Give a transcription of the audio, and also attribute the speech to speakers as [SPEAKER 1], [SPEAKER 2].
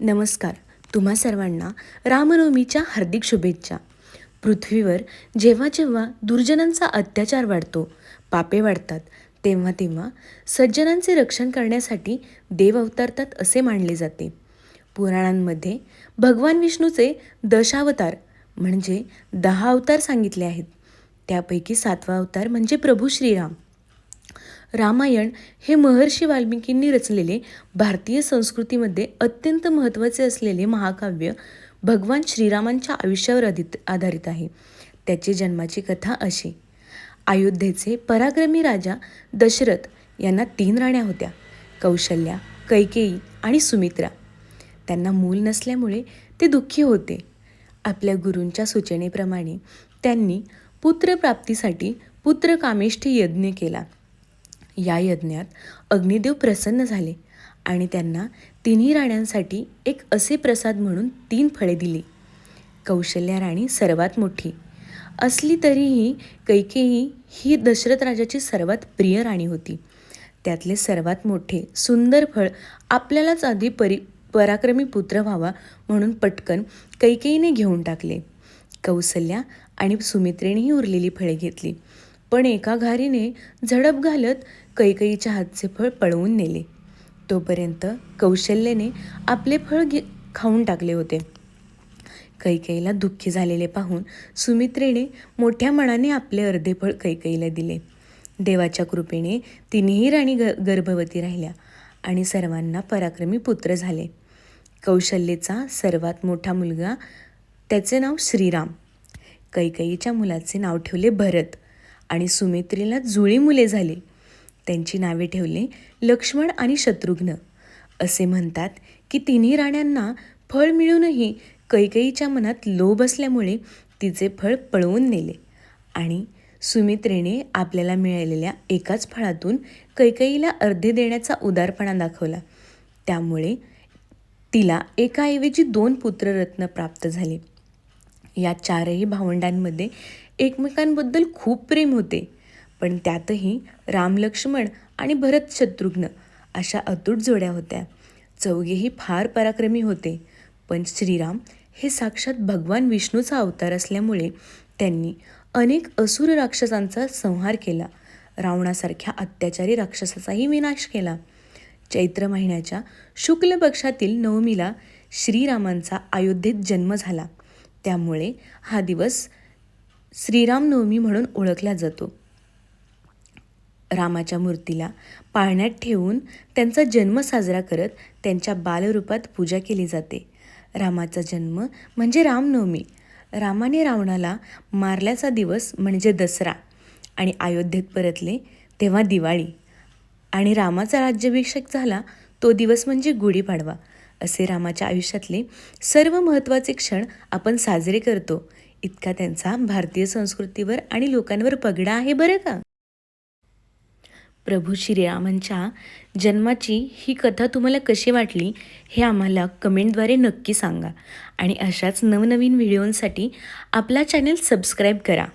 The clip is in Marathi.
[SPEAKER 1] नमस्कार. तुम्हा सर्वांना रामनवमीच्या हार्दिक शुभेच्छा. पृथ्वीवर जेव्हा जेव्हा दुर्जनांचा अत्याचार वाढतो पापे वाढतात तेव्हा तेव्हा सज्जनांचे रक्षण करण्यासाठी देव अवतारतात असे मानले जाते. पुराणांमध्ये भगवान विष्णूचे दशावतार म्हणजे दहा अवतार सांगितले आहेत. त्यापैकी सातवा अवतार म्हणजे प्रभू श्रीराम. रामायण हे महर्षी वाल्मिकींनी रचलेले भारतीय संस्कृतीमध्ये अत्यंत महत्त्वाचे असलेले महाकाव्य भगवान श्रीरामांच्या आयुष्यावर आधित आधारित आहे. त्याची जन्माची कथा अशी. अयोध्येचे पराक्रमी राजा दशरथ यांना तीन राण्या होत्या कौशल्या कैकेयी आणि सुमित्रा. त्यांना मूल नसल्यामुळे ते दुःखी होते. आपल्या गुरूंच्या सूचनेप्रमाणे त्यांनी पुत्रप्राप्तीसाठी पुत्रकामेष्ठी यज्ञ केला. या यज्ञात अग्निदेव प्रसन्न झाले आणि त्यांना तिन्ही राण्यांसाठी एक असे प्रसाद म्हणून तीन फळे दिली. कौशल्या राणी सर्वात मोठी. असली तरीही कैकेयी ही दशरथ राजाची सर्वात प्रिय राणी होती. त्यातले सर्वात मोठे सुंदर फळ आपल्यालाच आधी परी पराक्रमी पुत्र व्हावा म्हणून पटकन कैकेयीने घेऊन टाकले. कौसल्या आणि सुमित्रेनेही उरलेली फळे घेतली. पण एका घारीने झडप घालत कैकईच्या हातचे फळ पळवून नेले. तोपर्यंत कौशल्यने आपले फळ घे खाऊन टाकले होते. कैकईला दुःखी झालेले पाहून सुमित्रेने मोठ्या मनाने आपले अर्धे फळ कैकईला दिले. देवाच्या कृपेने तिन्ही राणी ग गर्भवती राहिल्या आणि सर्वांना पराक्रमी पुत्र झाले. कौशल्येचा सर्वात मोठा मुलगा त्याचे नाव श्रीराम. कैकईच्या मुलाचे नाव ठेवले भरत. आणि सुमित्रीला जुळी मुले झाली. त्यांची नावे ठेवले लक्ष्मण आणि शत्रुघ्न. असे म्हणतात की तिन्ही राण्यांना फळ मिळूनही कैकेयीच्या मनात लोभ असल्यामुळे तिचे फळ पळवून नेले. आणि सुमित्रेने आपल्याला मिळालेल्या एकाच फळातून कैकेयीला अर्धे देण्याचा उदारपणा दाखवला. त्यामुळे तिला एकाऐवजी दोन पुत्ररत्न प्राप्त झाले. या चारही भावंडांमध्ये एकमेकांबद्दल खूप प्रेम होते. पण त्यातही राम लक्ष्मण आणि भरत शत्रुघ्न अशा अतूट जोड्या होत्या. चौघेही फार पराक्रमी होते. पण श्रीराम हे साक्षात भगवान विष्णूचा अवतार असल्यामुळे त्यांनी अनेक असुर राक्षसांचा संहार केला. रावणासारख्या अत्याचारी राक्षसाचाही विनाश केला. चैत्र महिन्याच्या शुक्ल पक्षातील नवमीला श्रीरामांचा अयोध्येत जन्म झाला. त्यामुळे हा दिवस श्रीरामनवमी म्हणून ओळखला जातो. रामाच्या मूर्तीला पाळण्यात ठेवून त्यांचा जन्म साजरा करत त्यांच्या बालरूपात पूजा केली जाते. रामाचा जन्म म्हणजे रामनवमी. रामाने रावणाला मारल्याचा दिवस म्हणजे दसरा आणि अयोध्येत परतले तेव्हा दिवाळी. आणि रामाचा राज्याभिषेक झाला तो दिवस म्हणजे गुढीपाडवा. असे रामाच्या आयुष्यातले सर्व महत्त्वाचे क्षण आपण साजरे करतो. इतका त्यांचा भारतीय संस्कृतीवर आणि लोकांवर पगडा आहे बरं का? प्रभू श्रीरामांच्या जन्माची ही कथा तुम्हाला कशी वाटली हे आम्हाला कमेंटद्वारे नक्की सांगा. आणि अशाच नवनवीन व्हिडिओंसाठी आपला चॅनल सबस्क्राईब करा.